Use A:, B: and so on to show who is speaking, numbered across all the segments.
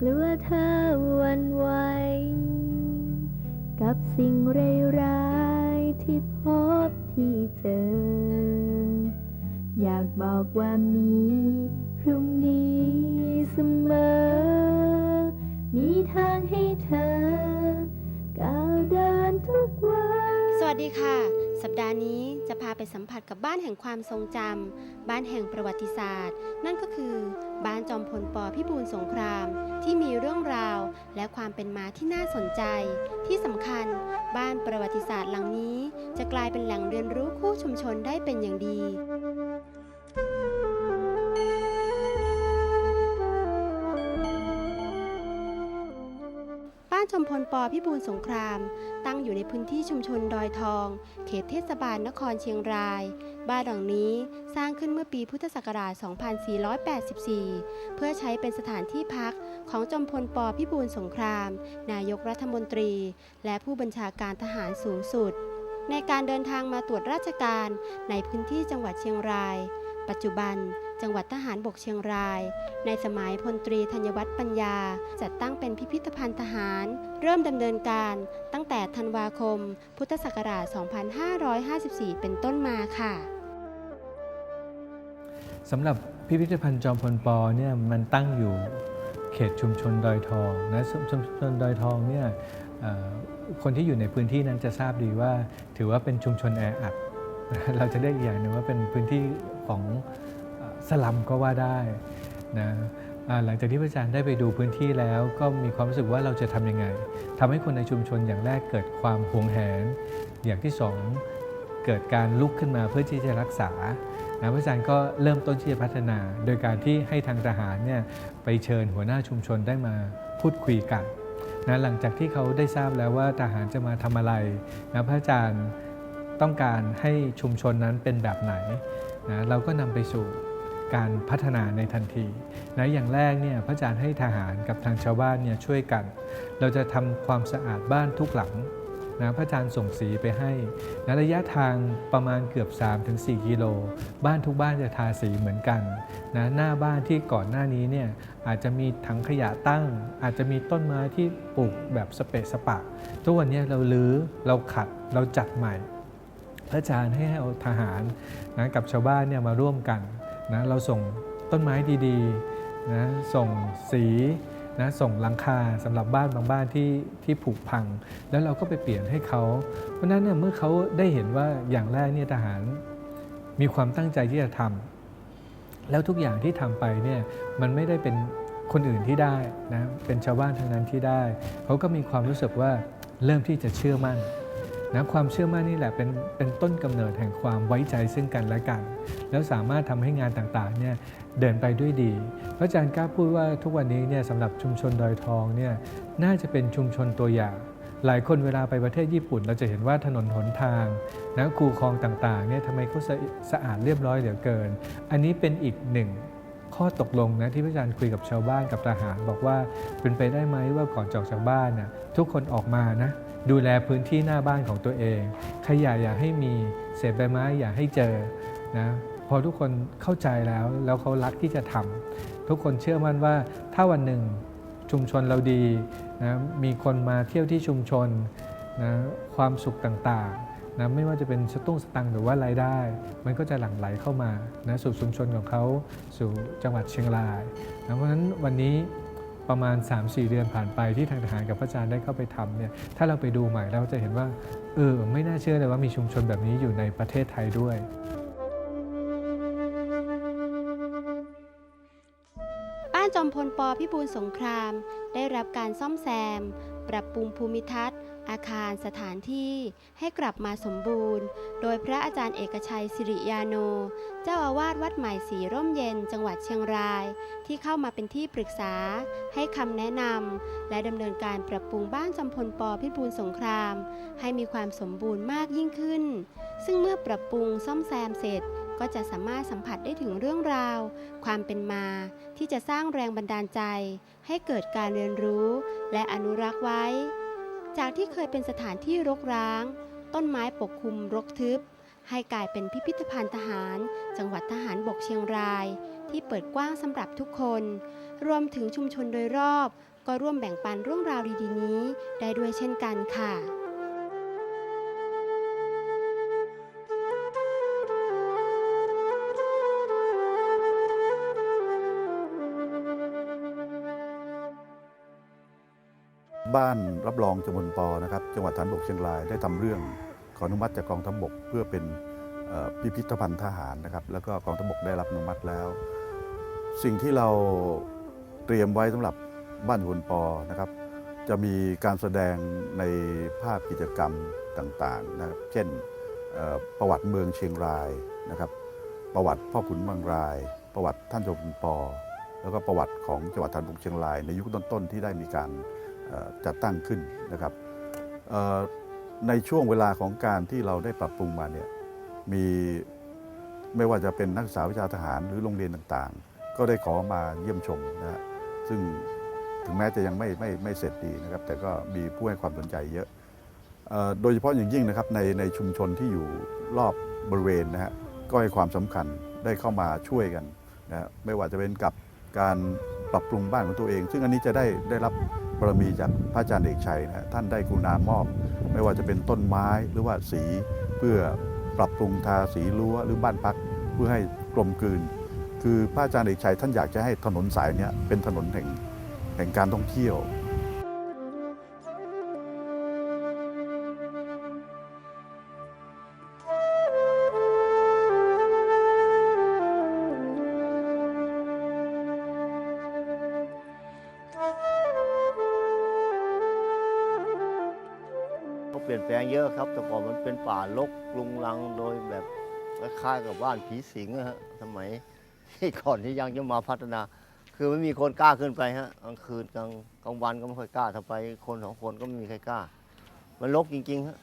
A: กลัวเธอวันไหว กับสิ่งร้ายๆที่พบที่เจอ อยากบอกว่ามีพรุ่งนี้เสมอ มีทางให้เธอ วั
B: สดีค่ะ สัปดาห์นี้จะพาไปสัมผัสกับบ้านแห่งความทรงจำ บ้านแห่งประวัติศาสตร์ นั่นก็คือ บ้านจอมพลปพิบูลสงคราม ที่มีเรื่องราวและความเป็นมาที่น่าสนใจ ที่สำคัญ บ้านประวัติศาสตร์หลังนี้ จะกลายเป็นแหล่งเรียนรู้คู่ชุมชนได้เป็นอย่างดีบ้านชมพลปพิบูลสงคราม อยู่ในพื้นที่ชุมชนดอยทอง เขตเทศบาลนครเชียงราย บ้านหลังนี้สร้างขึ้นเมื่อปีพุทธศักราช 2484 เพื่อใช้เป็นสถานที่พักของจอมพลปพิบูลสงคราม นายกรัฐมนตรี และผู้บัญชาการทหารสูงสุด ในการเดินทางมาตรวจราชการในพื้นที่จังหวัดเชียงราย ปัจจุบัน จังหวัดทหารบกเชียงราย ในสมัยพลตรีธัญวัฒน์ปัญญา จัดตั้งเป็นพิพิธภัณฑ์ทหาร เริ่มดำเนินการตั้งแต่ธันวาคม พุทธศักราช 2554 เป็นต้นมาค่ะ
C: สำหรับพิพิธภัณฑ์จอมพลปอเนี่ยมันตั้งอยู่เขตชุมชนดอยทองนะชุมชนดอยทองเนี่ยคนที่อยู่ในพื้นที่นั้นจะทราบดีว่า ถือว่าเป็นชุมชนแออัดเราจะได้อีกอย่างหนึ่งว่าเป็นพื้นที่ของ สลัมก็ว่าได้นะหลังจากที่พระอาจารย์ได้ไปดูพื้นที่แล้วก็มีความรู้สึกว่าเราจะทำยังไงทำให้คนในชุมชนอย่างแรกเกิดความหวงแหน อย่างที่สองเกิดการลุกขึ้นมาเพื่อที่จะรักษานะพระอาจารย์ก็เริ่มต้นที่จะพัฒนา โดยการที่ให้ทางทหารเนี่ยไปเชิญหัวหน้าชุมชนได้มาพูดคุยกันนะหลังจากที่เขาได้ทราบแล้วว่าทหารจะมาทำอะไรนะพระอาจารย์ต้องการให้ชุมชนนั้นเป็นแบบไหนนะเราก็นำไปสู่ การพัฒนาในทันทีนะอย่างแรกเนี่ยพระอาจารย์ให้ทหารกับทางชาวบ้านเนี่ยช่วยกัน เราจะทำความสะอาดบ้านทุกหลังนะพระอาจารย์ส่งสีไปให้นะระยะทางประมาณเกือบ 3-4 กิโล บ้านทุกบ้านจะทาสีเหมือนกันนะหน้าบ้านที่ก่อนหน้านี้เนี่ยอาจจะมีถังขยะตั้ง อาจจะมีต้นไม้ที่ปลูกแบบสเปะสปะ ทุกวันนี้เราลื้อเราขัดเราจัดใหม่ พระอาจารย์ให้เอาทหารนะกับชาวบ้านเนี่ยมาร่วมกัน นะเราส่งต้นไม้ดีๆนะส่งสีนะส่งหลังคาสำหรับบ้านบางบ้านที่ที่ผุพัง แล้วเราก็ไปเปลี่ยนให้เขา เพราะฉะนั้นเนี่ยเมื่อเขาได้เห็นว่าอย่างแรกเนี่ยทหารมีความตั้งใจที่จะทำแล้วทุกอย่างที่ทำไปเนี่ยมันไม่ได้เป็นคนอื่นที่ได้นะเป็นชาวบ้านทั้งนั้นที่ได้ เขาก็มีความรู้สึกว่าเริ่มที่จะเชื่อมั่น นะความเชื่อมั่นนี่แหละเป็นเป็นต้นกำเนิดแห่งความไว้ใจซึ่งกันและกัน แล้วสามารถทำให้งานต่างๆเนี่ยเดินไปด้วยดี พระอาจารย์กล้าพูดว่าทุกวันนี้เนี่ยสำหรับชุมชนดอยทองเนี่ยน่าจะเป็นชุมชนตัวอย่างหลายคนเวลาไปประเทศญี่ปุ่น เราจะเห็นว่าถนนหนทางนะคูคลองต่างๆเนี่ยทำไมเขาสะสะอาดเรียบร้อยเหลือเกิน อันนี้เป็นอีกหนึ่งข้อตกลงนะที่พระอาจารย์คุยกับชาวบ้านกับทหาร บอกว่าเป็นไปได้ไหมว่าก่อนจออกจากบ้านน่ะทุกคนออกมานะ ดูแลพื้นที่หน้าบ้านของตัวเอง ขยะอย่าให้มีเศษใบไม้อย่าให้เจอนะพอทุกคนเข้าใจแล้วแล้วเขารักที่จะทำทุกคนเชื่อมั่นว่าถ้าวันหนึ่งชุมชนเราดีนะมีคนมาเที่ยวที่ชุมชนนะความสุขต่างๆนะไม่ว่าจะเป็นสตุ้งสตังหรือว่ารายได้ มันก็จะหลั่งไหลเข้ามานะสู่ชุมชนของเขาสู่จังหวัดเชียงรายนะเพราะฉะนั้นวันนี้ ประมาณ 3-4 เดือนผ่านไปที่ทางทหารกับพระอาจารย์ได้เข้าไปทำเนี่ยถ้าเราไปดูใหม่เราจะเห็นว่าเออไม่น่าเชื่อเลยว่ามีชุมชนแบบนี้อยู่ในประเทศไทยด้วย
B: บ้านจอมพลปพิบูลสงคราม ได้รับการซ่อมแซม ปรับปรุงภูมิทัศน์ อาคารสถานที่ให้กลับมาสมบูรณ์ โดยพระอาจารย์เอกชัยสิริยาโน เจ้าอาวาสวัดใหม่ศรีร่มเย็นจังหวัดเชียงราย ที่เข้ามาเป็นที่ปรึกษา ให้คำแนะนำและดำเนินการปรับปรุงบ้านจอมพลปพิบูลสงคราม ให้มีความสมบูรณ์มากยิ่งขึ้น ซึ่งเมื่อปรับปรุงซ่อมแซมเสร็จก็จะสามารถสัมผัสได้ถึงเรื่องราว ความเป็นมา ที่จะสร้างแรงบันดาลใจ ให้เกิดการเรียนรู้ และอนุรักษ์ไว้ จากที่เคยเป็นสถานที่รกร้าง ต้นไม้ปกคลุมรกทึบ ให้กลายเป็นพิพิธภัณฑ์ทหาร จังหวัดทหารบกเชียงราย ที่เปิดกว้างสำหรับทุกคน รวมถึงชุมชนโดยรอบ ก็ร่วมแบ่งปันเรื่องราวดีๆนี้ ได้ด้วยเช่นกันค่ะ
D: บ้านรับรองจำนวนปอนะครับ จังหวัดฐานบกเชียงรายได้ทำเรื่องขออนุมัติจากกองทัพบกเพื่อเป็นพิพิธภัณฑ์ทหารนะครับ แล้วก็กองทัพบกได้รับอนุมัติแล้ว สิ่งที่เราเตรียมไว้สำหรับบ้านจำนปอนะครับ จะมีการแสดงในภาพกิจกรรมต่างๆนะครับ เช่นประวัติเมืองเชียงรายนะครับ ประวัติพ่อขุนบางราย ประวัติท่านจมพลปอ แล้วก็ประวัติของจังหวัดฐานบกเชียงราย ในยุคต้นๆที่ได้มีการ จัดตั้งขึ้นนะครับในช่วงเวลาของการที่เราได้ปรับปรุงมาเนี่ยมีไม่ว่าจะเป็นนักศึกษาวิชาทหารหรือโรงเรียนต่างๆ ก็ได้ขอมาเยี่ยมชมนะฮะซึ่งถึงแม้จะยังไม่ไม่ไม่เสร็จดีนะครับ แต่ก็มีผู้ให้ความสนใจเยอะโดยเฉพาะอย่างยิ่งนะครับในในชุมชนที่อยู่รอบบริเวณนะฮะก็ให้ความสำคัญได้เข้ามาช่วยกันนะไม่ว่าจะเป็นกับการปรับปรุงบ้านของตัวเอง ซึ่งอันนี้จะได้ได้รับ รมีจากพระอาจารย์เอกชัยนะท่านได้กรุณามอบ ไม่ว่าจะเป็นต้นไม้หรือว่าสีเพื่อปรับปรุงทาสีรั้วหรือบ้านพักเพื่อให้กลมกลืน คือพระอาจารย์เอกชัยท่านอยากจะให้ถนนสายเนี้ยเป็นถนนแห่งแห่งการท่องเที่ยว
E: เปลี่ยนแปลงเยอะครับ แต่ก่อนมันเป็นป่ารกลุงลังโดยแบบคล้ายกับบ้านผีสิงฮะสมัยที่ก่อนที่ยังจะมาพัฒนา คือไม่มีคนกล้าขึ้นไปฮะกลางคืนกลางกลางวันก็ไม่ค่อยกล้าถ้าไปคนสองคนก็ไม่มีใครกล้า มันรกจริงๆฮะ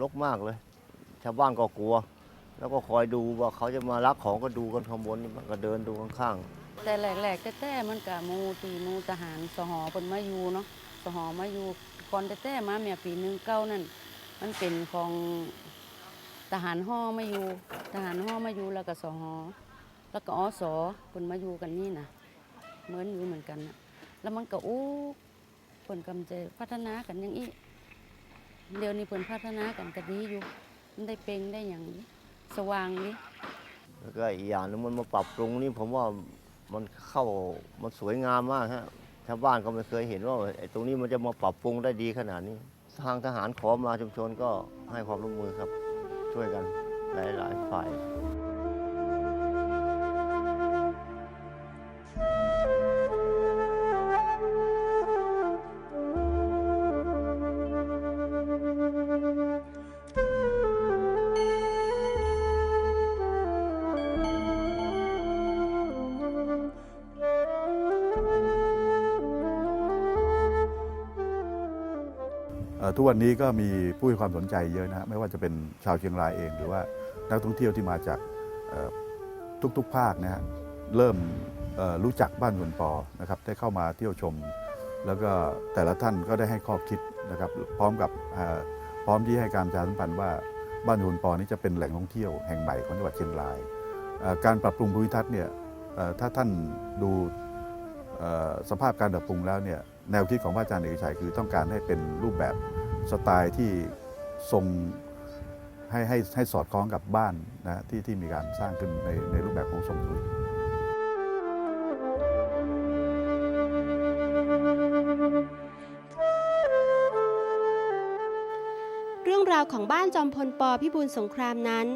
E: รกมากเลย ชาวบ้านก็กลัว แล้วก็คอยดูว่าเขาจะมาลักของก็ดูกันข้างบนนี่มันก็เดินดูข้างๆ
F: แต่แหลกๆแต่ๆมันกับมูตีมูทหารสหอเพิ่นมาอยู่เนาะสหอมาอยู่ ก่อนแต่ๆมาเมียปีหนึ่งเก้านั่นมันเป็นของทหารห่อมาอยู่ทหารห่อมาอยู่แล้วก็สหอแล้วก็อสเพิ่นมาอยู่กันนี่นะเหมือนอยู่เหมือนกันนะแล้วมันก็อู้เพิ่นกำจะพัฒนากันอย่างอีเดี๋ยวนี้เพิ่นพัฒนากันก็ดีอยู่มันได้เปลงได้อย่างสว่างนี้
E: แล้วก็อีกอย่างหนึงมันมาปรับปรุงนี่ผมว่ามันเข้ามันสวยงามมากฮะ ชาวบ้านก็ไม่เคยเห็นว่าไอ้ตรงนี้มันจะมาปรับปรุงได้ดีขนาดนี้ ทางทหารขอมาชุมชนก็ให้ความร่วมมือครับ ช่วยกันหลาย ๆ ฝ่าย
D: ทุกวันนี้ก็มีผู้ให้ความสนใจเยอะนะฮะไม่ว่าจะเป็นชาวเชียงรายเอง หรือว่านักท่องเที่ยวที่มาจากทุกๆภาคนะฮะเริ่มรู้จักบ้านหวนปอนะครับได้เข้ามาเที่ยวชม แล้วก็แต่ละท่านก็ได้ให้ข้อคิดนะครับพร้อมกับพร้อมที่ให้การประชาสัมพันธ์ว่าบ้านหวนปอนี้จะเป็นแหล่งท่องเที่ยวแห่งใหม่ของจังหวัดเชียงราย การปรับปรุงภูมิทัศน์เนี่ยถ้าท่านดูสภาพการปรับปรุงแล้วเนี่ย แนวคิดของพระอาจารย์เอกชัยคือต้องการให้เป็นรูปแบบสไตล์ที่ทรงให้ให้ให้สอดคล้องกับบ้านนะที่ที่มีการสร้างขึ้นในในรูปแบบของทรงสุริ
B: เรื่องราวของบ้านจอมพลปพิบูลสงครามนั้น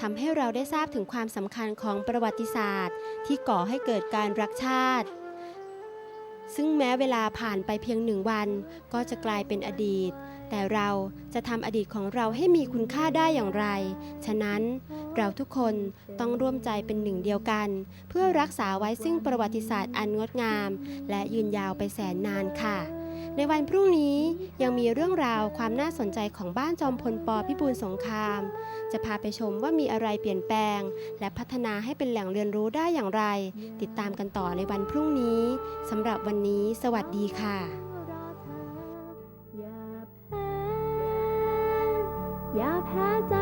B: ทำให้เราได้ทราบถึงความสำคัญของประวัติศาสตร์ ที่ก่อให้เกิดการรักชาติ ซึ่งแม้เวลาผ่านไปเพียงหนึ่งวัน ก็จะกลายเป็นอดีต แต่เราจะทำอดีตของเราให้มีคุณค่าได้อย่างไร ฉะนั้นเราทุกคนต้องร่วมใจเป็นหนึ่งเดียวกัน เพื่อรักษาไว้ซึ่งประวัติศาสตร์อันงดงาม และยืนยาวไปแสนนานค่ะ ในวันพรุ่งนี้ยังมีเรื่องราวความน่าสนใจของบ้านจอมพลปพิบูลสงคราม จะพาไปชมว่ามีอะไรเปลี่ยนแปลง และพัฒนาให้เป็นแหล่งเรียนรู้ได้อย่างไร ติดตามกันต่อในวันพรุ่งนี้สำหรับวันนี้ สวัสดีค่ะ
A: อย่าแพ้อย่าแพ้ใจ